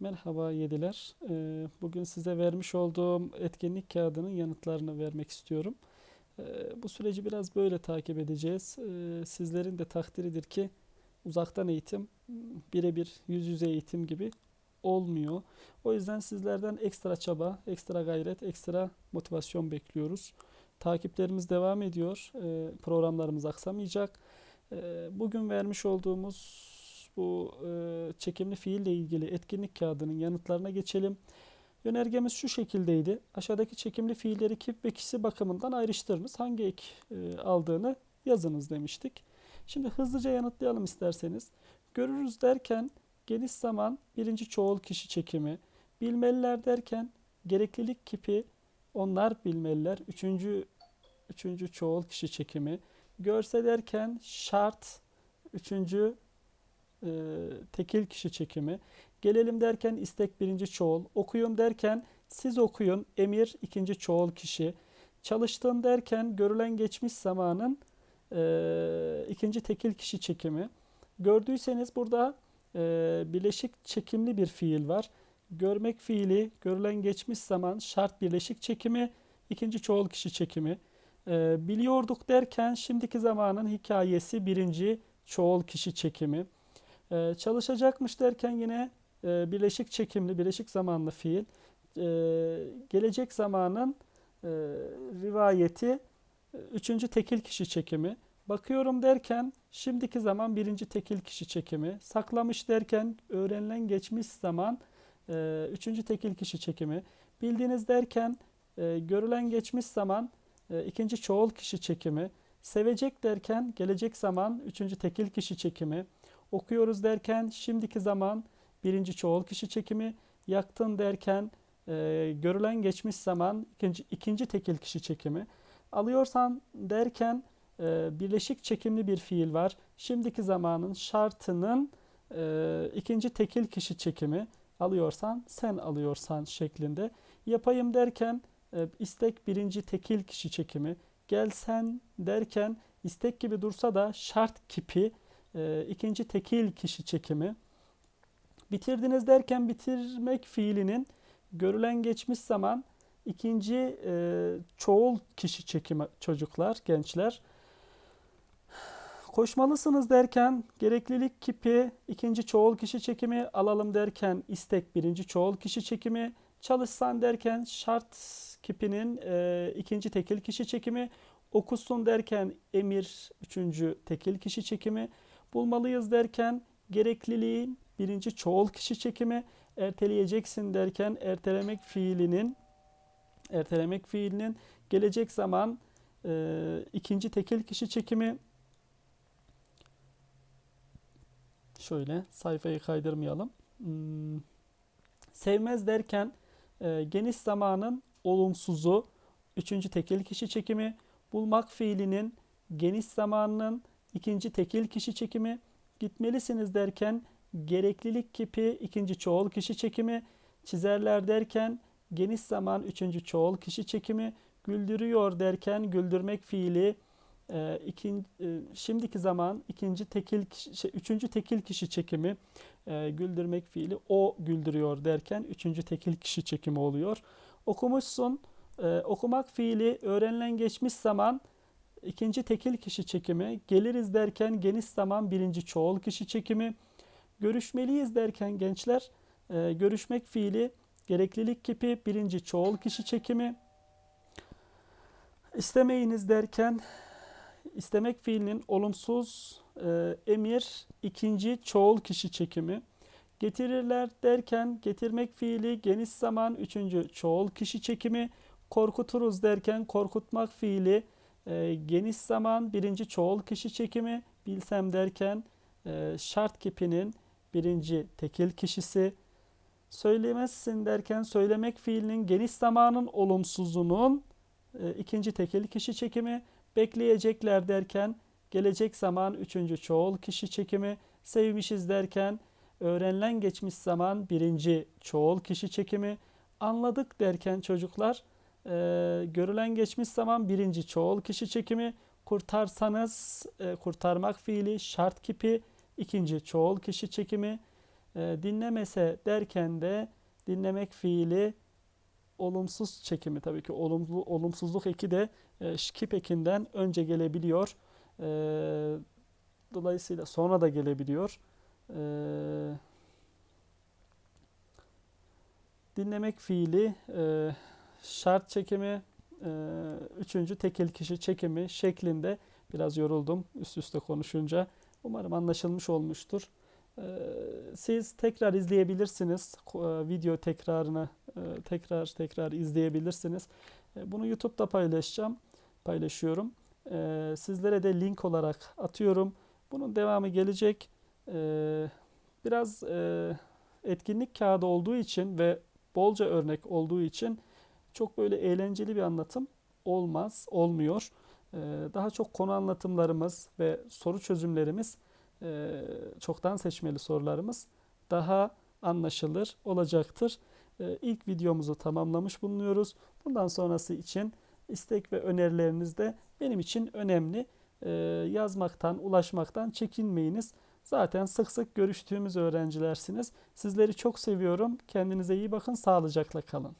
Merhaba yediler. Ee, Bugün size vermiş olduğum etkinlik kağıdının yanıtlarını vermek istiyorum. Ee, Bu süreci biraz böyle takip edeceğiz. Ee, Sizlerin de takdiridir ki uzaktan eğitim birebir yüz yüze eğitim gibi olmuyor. O yüzden sizlerden ekstra çaba, ekstra gayret, ekstra motivasyon bekliyoruz. Takiplerimiz devam ediyor. Programlarımız aksamayacak. Bugün vermiş olduğumuz bu e, çekimli fiille ilgili etkinlik kağıdının yanıtlarına geçelim. Yönergemiz şu şekildeydi. Aşağıdaki çekimli fiilleri kip ve kişi bakımından ayrıştırınız. Hangi ek e, aldığını yazınız demiştik. Şimdi hızlıca yanıtlayalım isterseniz. Görürüz derken geniş zaman birinci çoğul kişi çekimi. Bilmeliler derken gereklilik kipi onlar bilmeliler. Üçüncü, üçüncü çoğul kişi çekimi. Görse derken şart üçüncü e, tekil kişi çekimi. Gelelim derken istek birinci çoğul. Okuyun derken siz okuyun emir ikinci çoğul kişi. Çalıştın derken görülen geçmiş zamanın e, ikinci tekil kişi çekimi. Gördüyseniz burada e, bileşik çekimli bir fiil var. Görmek fiili görülen geçmiş zaman şart birleşik çekimi ikinci çoğul kişi çekimi. E, biliyorduk derken şimdiki zamanın hikayesi birinci çoğul kişi çekimi. Ee, çalışacakmış derken yine e, birleşik çekimli, birleşik zamanlı fiil. Ee, gelecek zamanın e, rivayeti e, üçüncü tekil kişi çekimi. Bakıyorum derken şimdiki zaman birinci tekil kişi çekimi. Saklamış derken öğrenilen geçmiş zaman e, üçüncü tekil kişi çekimi. Bildiğiniz derken e, görülen geçmiş zaman e, ikinci çoğul kişi çekimi. Sevecek derken gelecek zaman üçüncü tekil kişi çekimi. Okuyoruz derken şimdiki zaman birinci çoğul kişi çekimi. Yaktın derken e, görülen geçmiş zaman ikinci, ikinci tekil kişi çekimi. Alıyorsan derken e, birleşik çekimli bir fiil var. Şimdiki zamanın şartının e, ikinci tekil kişi çekimi. Alıyorsan sen alıyorsan şeklinde. Yapayım derken e, istek birinci tekil kişi çekimi. Gelsen derken istek gibi dursa da şart kipi e, ikinci tekil kişi çekimi. Bitirdiniz derken bitirmek fiilinin görülen geçmiş zaman ikinci e, çoğul kişi çekimi çocuklar, gençler. Koşmalısınız derken gereklilik kipi ikinci çoğul kişi çekimi alalım derken istek birinci çoğul kişi çekimi çalışsan derken şart kipinin e, ikinci tekil kişi çekimi okusun derken emir üçüncü tekil kişi çekimi bulmalıyız derken gerekliliğin birinci çoğul kişi çekimi erteleyeceksin derken ertelemek fiilinin ertelemek fiilinin gelecek zaman e, ikinci tekil kişi çekimi şöyle sayfayı kaydırmayalım. Hmm. Sevmez derken e, geniş zamanın olumsuzu üçüncü tekil kişi çekimi bulmak fiilinin geniş zamanının ikinci tekil kişi çekimi. Gitmelisiniz derken gereklilik kipi ikinci çoğul kişi çekimi. Çizerler derken geniş zaman üçüncü çoğul kişi çekimi. Güldürüyor derken güldürmek fiili e, ikin, e, şimdiki zaman ikinci tekil kişi, şey, üçüncü tekil kişi çekimi e, güldürmek fiili o güldürüyor derken üçüncü tekil kişi çekimi oluyor. Okumuşsun e, okumak fiili öğrenilen geçmiş zaman ikinci tekil kişi çekimi geliriz derken geniş zaman birinci çoğul kişi çekimi görüşmeliyiz derken gençler e, görüşmek fiili gereklilik kipi birinci çoğul kişi çekimi istemeyiniz derken istemek fiilinin olumsuz e, emir ikinci çoğul kişi çekimi. Getirirler derken getirmek fiili geniş zaman üçüncü çoğul kişi çekimi. Korkuturuz derken korkutmak fiili e, geniş zaman birinci çoğul kişi çekimi. Bilsem derken e, şart kipinin birinci tekil kişisi. Söylemezsin derken söylemek fiilinin geniş zamanın olumsuzunun e, ikinci tekil kişi çekimi bekleyecekler derken gelecek zaman üçüncü çoğul kişi çekimi, sevmişiz derken öğrenilen geçmiş zaman birinci çoğul kişi çekimi, anladık derken çocuklar e, görülen geçmiş zaman birinci çoğul kişi çekimi, kurtarsanız e, kurtarmak fiili şart kipi ikinci çoğul kişi çekimi, E, dinlemese derken de dinlemek fiili olumsuz çekimi tabii ki olumlu olumsuzluk eki de e, şkip ekinden önce gelebiliyor. E, dolayısıyla sonra da gelebiliyor. E, dinlemek fiili e, şart çekimi, e, üçüncü tekil kişi çekimi şeklinde biraz yoruldum üst üste konuşunca. Umarım anlaşılmış olmuştur. E, siz tekrar izleyebilirsiniz. E, Video tekrarını tekrar tekrar izleyebilirsiniz. Bunu YouTube'da paylaşacağım. Paylaşıyorum. Sizlere de link olarak atıyorum. Bunun devamı gelecek. Biraz etkinlik kağıdı olduğu için ve bolca örnek olduğu için çok böyle eğlenceli bir anlatım olmaz, olmuyor. Ee, Daha çok konu anlatımlarımız ve soru çözümlerimiz, e, çoktan seçmeli sorularımız daha anlaşılır olacaktır. Ee, İlk videomuzu tamamlamış bulunuyoruz. Bundan sonrası için istek ve önerileriniz de benim için önemli. Ee, Yazmaktan, ulaşmaktan çekinmeyiniz. Zaten sık sık görüştüğümüz öğrencilersiniz. Sizleri çok seviyorum. Kendinize iyi bakın, sağlıcakla kalın.